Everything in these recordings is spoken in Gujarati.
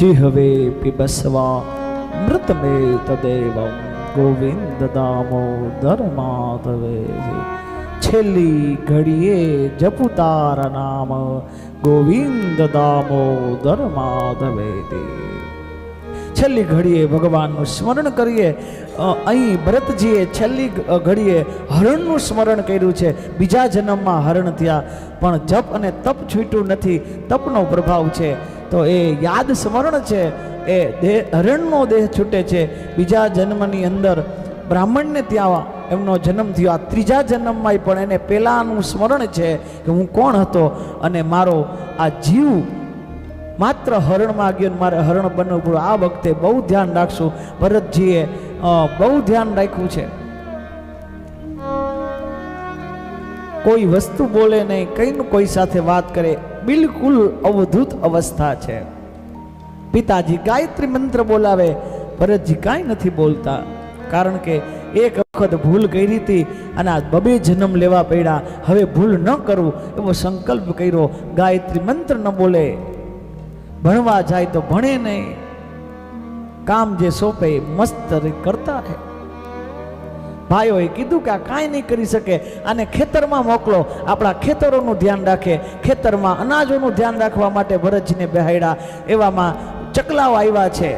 જીહવે પીબસ્વા મૃતમે તદેવમ ગોવિંદ દામોદર માધવે છેલ્લી ઘડીએ જપુતાર નામ ગોવિંદ દામોદર માધવે છેલ્લી ઘડીએ ભગવાનનું સ્મરણ કરીએ અહીં ભરતજીએ છેલ્લી ઘડીએ હરણનું સ્મરણ કર્યું છે બીજા જન્મમાં હરણ થયા પણ જપ અને તપ છૂટ્યું નથી, તપનો પ્રભાવ છે। તો એ યાદ સ્મરણ છે, એ દેહ, હરણનો દેહ છૂટે છે. બીજા જન્મની અંદર બ્રાહ્મણને ત્યાં એમનો જન્મ થયો. આ ત્રીજા જન્મમાં પણ એને પહેલાંનું સ્મરણ છે કે હું કોણ હતો અને મારો આ જીવ માત્ર હરણમાં ગયો મારે હરણ બનવું પડ્યું. આ વખતે બહુ ધ્યાન રાખશું. ભરતજીએ બહુ ધ્યાન રાખ્યું છે. કોઈ વસ્તુ બોલે નહીં કંઈનું કોઈ સાથે વાત કરે. બિલકુલ અવધૂત અવસ્થા છે. પિતાજી ગાયત્રી મંત્ર બોલાવે, ભરતજી કાંઈ નથી બોલતા. કારણ કે એક વખત ભૂલ કરી હતી અને આ બબે જન્મ લેવા પડ્યા. હવે ભૂલ ન કરવું એવો સંકલ્પ કર્યો. ગાયત્રી મંત્ર ન બોલે. ભણવા જાય તો ભણે નહીં. કામ જે સોંપે મસ્ત રીતે કરતા રહે. ભાઈઓએ કીધું કે આ કાંઈ નહીં કરી શકે. અને ખેતરમાં મોકલો. આપણા ખેતરોનું ધ્યાન રાખે. ખેતરમાં અનાજોનું ધ્યાન રાખવા માટે ભરતજીને બેહાડ્યા એવામાં ચકલાઓ આવ્યા છે.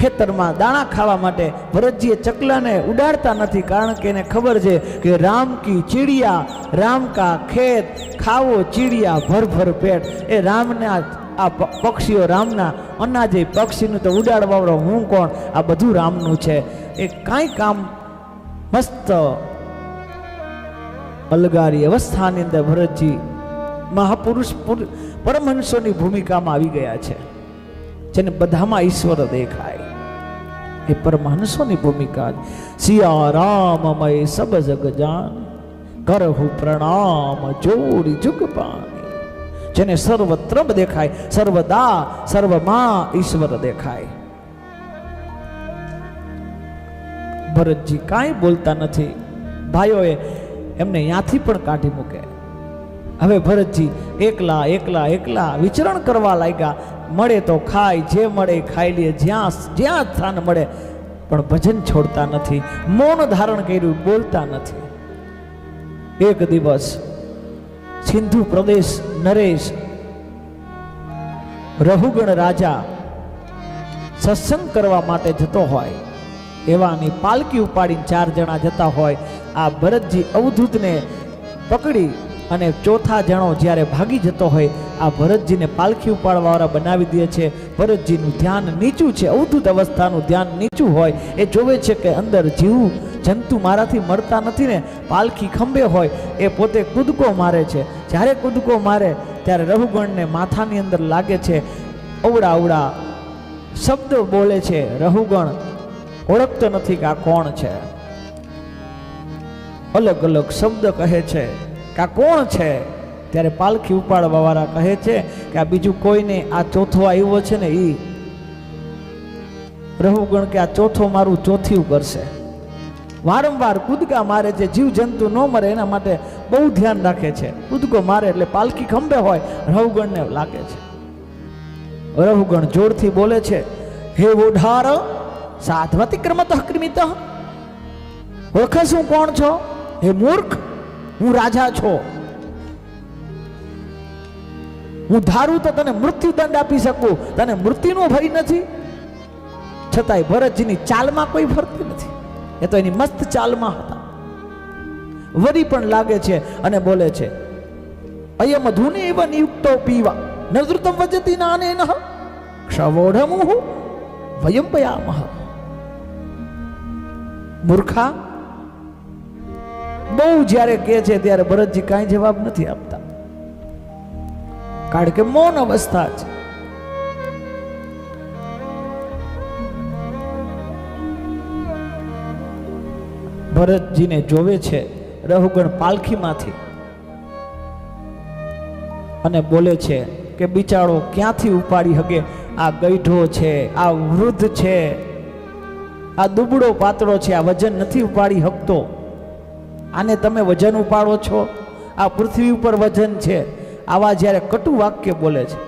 ખેતરમાં દાણા ખાવા માટે ભરતજીએ ચકલાને ઉડાડતા નથી કારણ કે એને ખબર છે કે રામ કી ચીડિયા, રામ કા ખેત, ખાવો ચીડિયા ભર ભર પેટ. એ રામના, આ પક્ષીઓ રામના અનાજે પક્ષીનું તો ઉડાડવાવાળો હું કોણ? આ બધું રામનું છે. એ કાંઈ કામ મસ્ત અલગારી અવસ્થાની અંદર ભરતજી મહાપુરુષ પરમહંસોની ભૂમિકામાં આવી ગયા છે. જેને બધામાં ઈશ્વર દેખાય. એ પરમહંસોની ભૂમિકા સિયા રામમય સબ જગ જાન. કરહુ પ્રણામ, જોડી જુગ પાની જેને સર્વત્ર દેખાય, સર્વદા, સર્વમાં ઈશ્વર દેખાય. ભરતજી કાંઈ બોલતા નથી. ભાઈઓએ એમને ત્યાંથી પણ કાઢી મૂકે. હવે ભરતજી એકલા એકલા એકલા વિચરણ કરવા લાગ્યા. મળે તો ખાય, જે મળે ખાઈ લે, જ્યાં જ્યાં સ્થાન મળે. પણ ભજન છોડતા નથી. મૌન ધારણ કર્યું, બોલતા નથી. એક દિવસ સિંધુ પ્રદેશ નરેશ રહુગણ રાજા સત્સંગ કરવા માટે જતો હોય. એવાની પાલકી ઉપાડીને ચાર જણા જતા હોય. આ ભરતજી અવધૂતને પકડી અને ચોથા જણો જ્યારે ભાગી જતો હોય, આ ભરતજીને પાલખી ઉપાડવાવાળા બનાવી દે છે. ભરતજીનું ધ્યાન નીચું છે. અવધૂત અવસ્થાનું ધ્યાન નીચું હોય. એ જોવે છે કે અંદર જીવ, જંતુ મારાથી મળતા નથી ને પાલખી ખંભે હોય. એ પોતે કૂદકો મારે છે. જ્યારે કૂદકો મારે, ત્યારે રહુગણને માથાની અંદર લાગે છે અવડા અવડા શબ્દ બોલે છે રહુગણ ઓળખતો નથી કે આ કોણ છે. અલગ અલગ શબ્દ કહે છે કે આ કોણ છે? ત્યારે પાલખી ઉપાડવા વાળા કહે છે કે આ બીજું કોઈને આ ચોથો આવ્યો છે ને એ રહુગણ કે આ ચોથો મારું ચોથિયું કરશે. વારંવાર કૂદકા મારે છે, જીવ જંતુ ન મરે, એના માટે બહુ ધ્યાન રાખે છે. કૂદકો મારે એટલે પાલખી ખંભે હોય રહુગણને લાગે છે. રહુગણ જોરથી બોલે છે, હે ઓઢાર સાધવતી ક્રમતઃ ક્રમિત ઓળખે હું કોણ છો? હે મૂર્ખ, હું રાજા છો. હું ધારું તો તને મૃત્યુ દંડ આપી શકું, તને મૃત્યુનો ભય નથી. છતાંય ભરતજીની ચાલમાં કોઈ ફરતી નથી. એ તો એની મસ્ત ચાલમાં હતા. વરી પણ લાગે છે અને બોલે છે, અયમ ધૂને એવ નિયુક્તો પીવા નૃતમ વજતી નાને નહ ક્ષવોઢમુહ વયમ પયામહ. મૂર્ખા, બહુ જ્યારે કહે છે ત્યારે ભરતજી કાંઈ જવાબ નથી આપતા. કારણ કે મૌન અવસ્થા છે. ભરતજીને જોવે છે રહુગણ પાલખીમાંથી અને બોલે છે કે બિચારો ક્યાંથી ઉપાડી હગે? આ ગઈઢો છે, આ વૃદ્ધ છે, આ દુબળો પાતળો છે, આ વજન નથી ઉપાડી શકતો આને તમે વજન ઉપાડો છો? આ પૃથ્વી ઉપર વજન છે. આવા જ્યારે કટુ વાક્ય બોલે છે.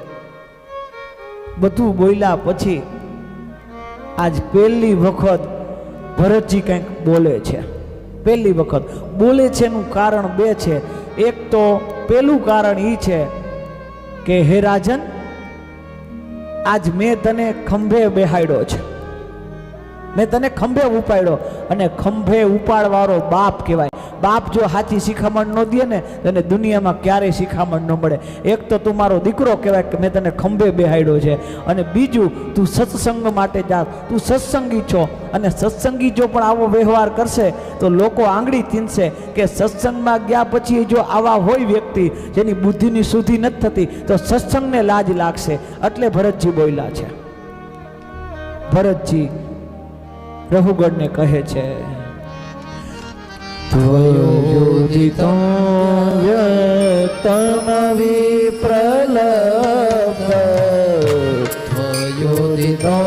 બધું બોલ્યા પછી આજ પહેલી વખત ભરતજી કંઈક બોલે છે. પહેલી વખત. બોલે છે એનું કારણ બે છે. એક તો પહેલું કારણ એ છે કે, હે રાજન, આજ મેં તને ખંભે બેહાડ્યો છે. મેં તને ખંભે ઉપાડ્યો. અને ખંભે ઉપાડવાળો બાપ કહેવાય. બાપ જો સાચી શિખામણ ન દે ને, તને દુનિયામાં ક્યારેય શિખામણ ન મળે. એક તો તું મારો દીકરો કહેવાય કે મેં તને ખંભે બેહાડ્યો છે. અને બીજું, તું સત્સંગ માટે જા. તું સત્સંગી છો અને સત્સંગી જો પણ આવો વ્યવહાર કરશે, તો લોકો આંગળી ચીનશે કે સત્સંગમાં ગયા પછી જો આવા હોય વ્યક્તિ જેની બુદ્ધિની સુધી નથી થતી, તો સત્સંગને લાજ લાગશે. એટલે ભરતજી બોલ્યા છે. ભરતજી રઘુગણને કહે છે ત્વયોદિतं વ્યક્તમવિપ્રલબ્ધ ત્વયોદિतं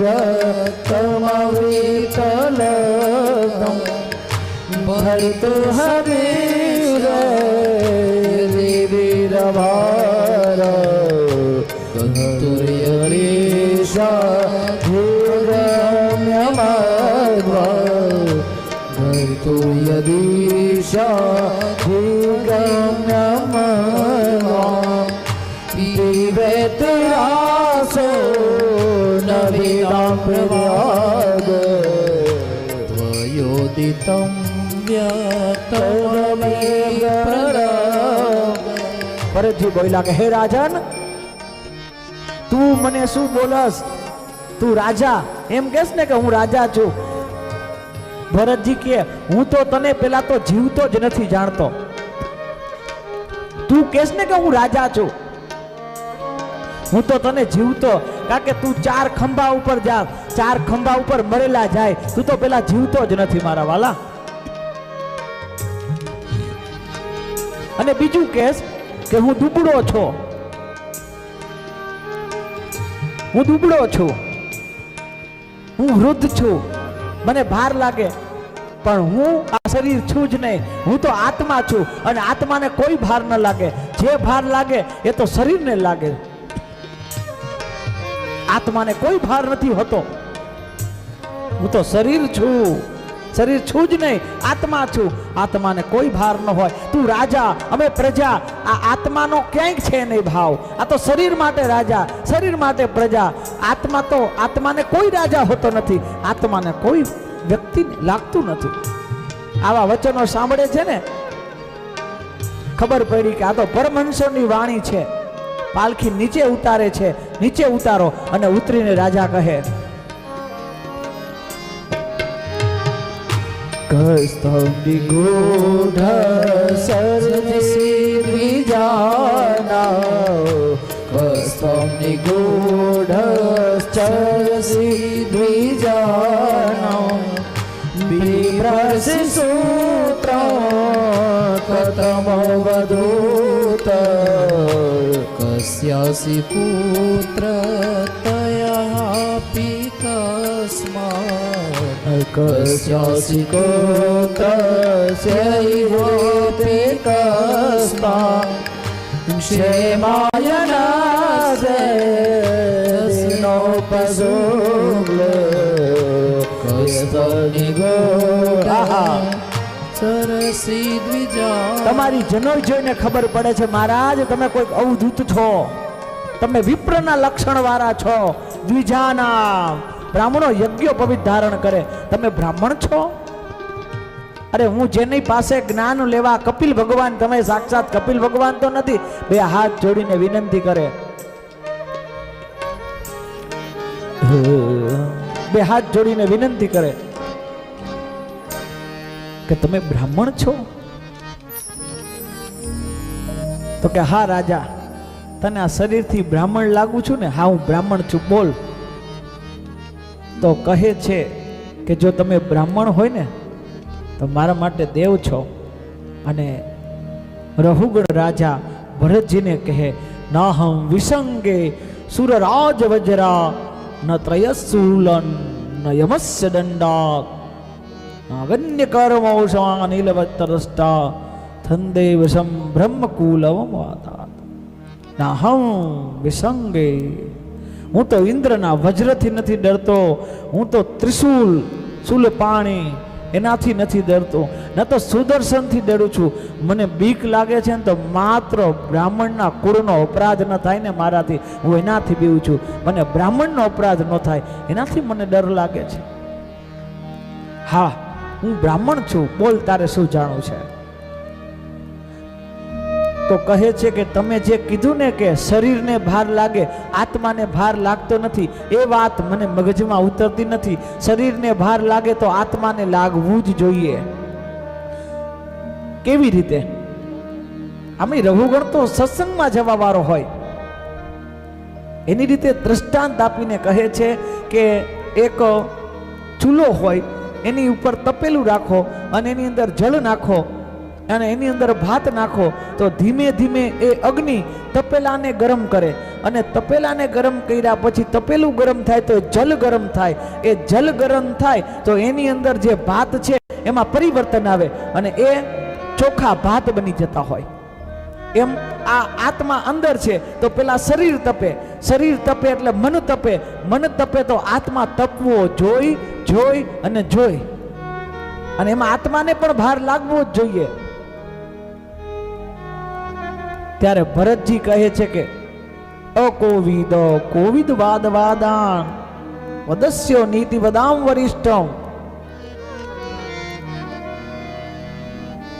વ્યક્તમવિપ્રલબ્ધં ભર્તુર્યદીશા દિવેતરાસો નવીનામ પ્રવાદ ત્વયોદિतं ભરતજી બોલ્યા કે હે રાજન તું મને શું બોલસ તું રાજા એમ કેસ ને કે હું રાજા છું ભરતજી કે હું તો તને પેલા તો જીવતો જ નથી જાણતો. તું કેસ ને કે હું રાજા છું. હું તો તને જીવતો, કારણ કે તું ચાર ખંભા ઉપર જા, ચાર ખંભા ઉપર મરેલા જાય, તું તો પેલા જીવતો જ નથી મારા વાલા. અને બીજું કેસ કે હું દુબળો છો. હું દુબળો છું. હું વૃદ્ધ છું. મને ભાર લાગે, પણ હું આ શરીર છું જ નહીં. હું તો આત્મા છું અને આત્માને કોઈ ભાર ન લાગે. જે ભાર લાગે એ તો શરીરને લાગે. આત્માને કોઈ ભાર નથી હોતો. હું તો શરીર છું. શરીર છું જ નહીં, આત્મા છું. આત્માને કોઈ ભાર ન હોય. તું રાજા, અમે પ્રજા. આ આત્માનો ક્યાંય છે નહીં ભાવ. આ તો શરીર માટે રાજા, શરીર માટે પ્રજા. આત્મા તો, આત્માને કોઈ રાજા હોતો નથી. આત્માને કોઈ વ્યક્તિ લાગતું નથી. આવા વચનો સાંભળે છે ને? ખબર પડી કે આ તો પરમહંસોની વાણી છે. પાલખી નીચે ઉતારે છે. નીચે ઉતારો અને ઉતરીને રાજા કહે કસ્તંડિગૂઢ સરસી દ્વિજાના કસ્તંડિગૂઢ સરસી દ્વિજાના બિભ્રસી સૂત્ર કતમવધૂત કસ્યાસી પુત્ર પિતસ્માत् કસ્યાસि કોકસ્યૈવોપि કસ્મા ક્ષેમાયનાસેનોપસુગ્લ કસ્તનિગોઢા સરસી દ્વિજા તમારી જનોઈ જોઈને ખબર પડે છે, મહારાજ, તમે કોઈક અવધૂત છો. તમે વિપ્રના લક્ષણ વાળા છો. દ્વિજાના બ્રાહ્મણો યજ્ઞો પવિત્ર ધારણ કરે. તમે બ્રાહ્મણ છો? અરે હું જેની પાસે જ્ઞાન લેવા કપિલ ભગવાન, તમે સાક્ષાત કપિલ ભગવાન તો નથી, બે હાથ જોડીને વિનંતી કરે. બે હાથ જોડીને વિનંતી કરે કે તમે બ્રાહ્મણ છો? તો કે હા રાજા, તને આ શરીરથી બ્રાહ્મણ લાગુ છું ને? હા, હું બ્રાહ્મણ છું, બોલ. તો કહે છે કે જો તમે બ્રાહ્મણ હોય ને, તો મારા માટે દેવ છો. અને રહુગણ રાજા ભરતજીને કહે નાહમ વિસંગે સુરરાજ વજરા, ન ત્રયસૂલન, ન યમસ્ય દંડા નાગન્ય કર્મૌષા નીલવત્તરષ્ટા થંદેવશમ બ્રહ્મકુલમ વાતા નાહમ વિસંગે હું તો ઇન્દ્રના વજ્રથી નથી ડરતો, હું તો ત્રિશૂલ શુલ પાણી એનાથી નથી ડરતો. ન તો સુદર્શનથી ડરું છું. મને બીક લાગે છે ને તો માત્ર બ્રાહ્મણના કુળનો અપરાધ ન થાય ને મારાથી. હું એનાથી બીવું છું. મને બ્રાહ્મણનો અપરાધ ન થાય. એનાથી મને ડર લાગે છે. હા, હું બ્રાહ્મણ છું. બોલ, તારે શું જાણવું છે? તો કહે છે કે તમે જે કીધું ને કે શરીરને ભાર લાગે, આત્માને ભાર લાગતો નથી, એ વાત મને મગજમાં ઉતરતી નથી. શરીરને ભાર લાગે તો આત્માને લાગવું જ જોઈએ. કેવી રીતે? આમે રઘુગણ તો સત્સંગમાં જવા વાળો હોય. એની રીતે દ્રષ્ટાંત આપીને કહે છે કે એક ચૂલો હોય, એની ઉપર તપેલું રાખો અને એની અંદર જળ નાખો. અને એની અંદર ભાત નાખો, તો ધીમે ધીમે એ અગ્નિ તપેલાને ગરમ કરે. અને તપેલાને ગરમ કર્યા પછી તપેલું ગરમ થાય તો જલ ગરમ થાય. એ જલ ગરમ થાય તો એની અંદર જે ભાત છે એમાં પરિવર્તન આવે અને એ ચોખા ભાત બની જતા હોય. એમ આ આત્મા અંદર છે તો પેલા શરીર તપે. શરીર તપે એટલે મન તપે. મન તપે તો આત્મા તપવો જોઈ જોઈ અને જોઈ. અને એમાં આત્માને પણ ભાર લાગવો જ જોઈએ. ત્યારે ભરતજી કહે છે કે, અકોવિદ કોવિદ વાદ વાદાન વદસ્યો નીતિ વદામ વરિષ્ઠમ.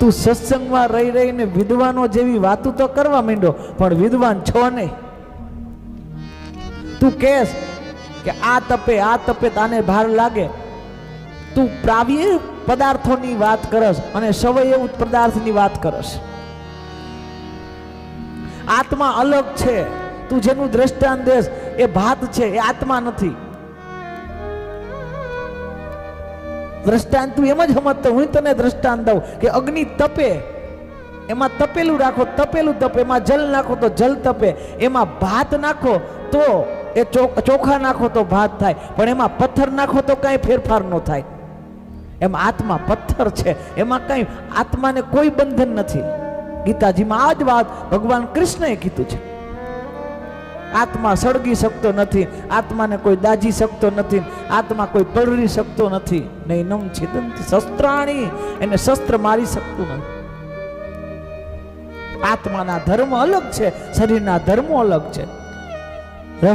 તું સત્સંગમાં રહી રહીને વિદ્વાનો જેવી વાતો તો કરવા માંડો પણ વિદ્વાન છો નહીં. તું કેસ કે, આ તપે આ તપે તાને ભાર લાગે. તું પ્રાવ્ય પદાર્થોની વાત કરસ અને સવયવ પદાર્થની વાત કરસ આત્મા અલગ છે. તું જેનું દ્રષ્ટાંત દેશ એ ભાત છે, એ આત્મા નથી. દ્રષ્ટાંત તું એમ જ સમજતો, હું તને દ્રષ્ટાંત દઉં કે અગ્નિ તપે. એમાં તપેલું રાખો, તપેલું તપે. એમાં જલ નાખો તો જલ તપે. એમાં ભાત નાખો તો એ ચોખા નાખો તો ભાત થાય. પણ એમાં પથ્થર નાખો તો કાંઈ ફેરફાર ન થાય. એમ આત્મા પથ્થર છે. એમાં કાંઈ આત્માને કોઈ બંધન નથી. ગીતાજીમાં આ જ વાત ભગવાન કૃષ્ણએ કીધું છે. આત્મા સળગી શકતો નથી, આત્માને કોઈ દાજી શકતો નથી, આત્મા કોઈ પલળી શકતો નથી. નહીં નમ છેદંત શસ્ત્રાણી, એને શસ્ત્ર મારી શકતું નથી. આત્માના ધર્મ અલગ છે, શરીરના ધર્મો અલગ છે.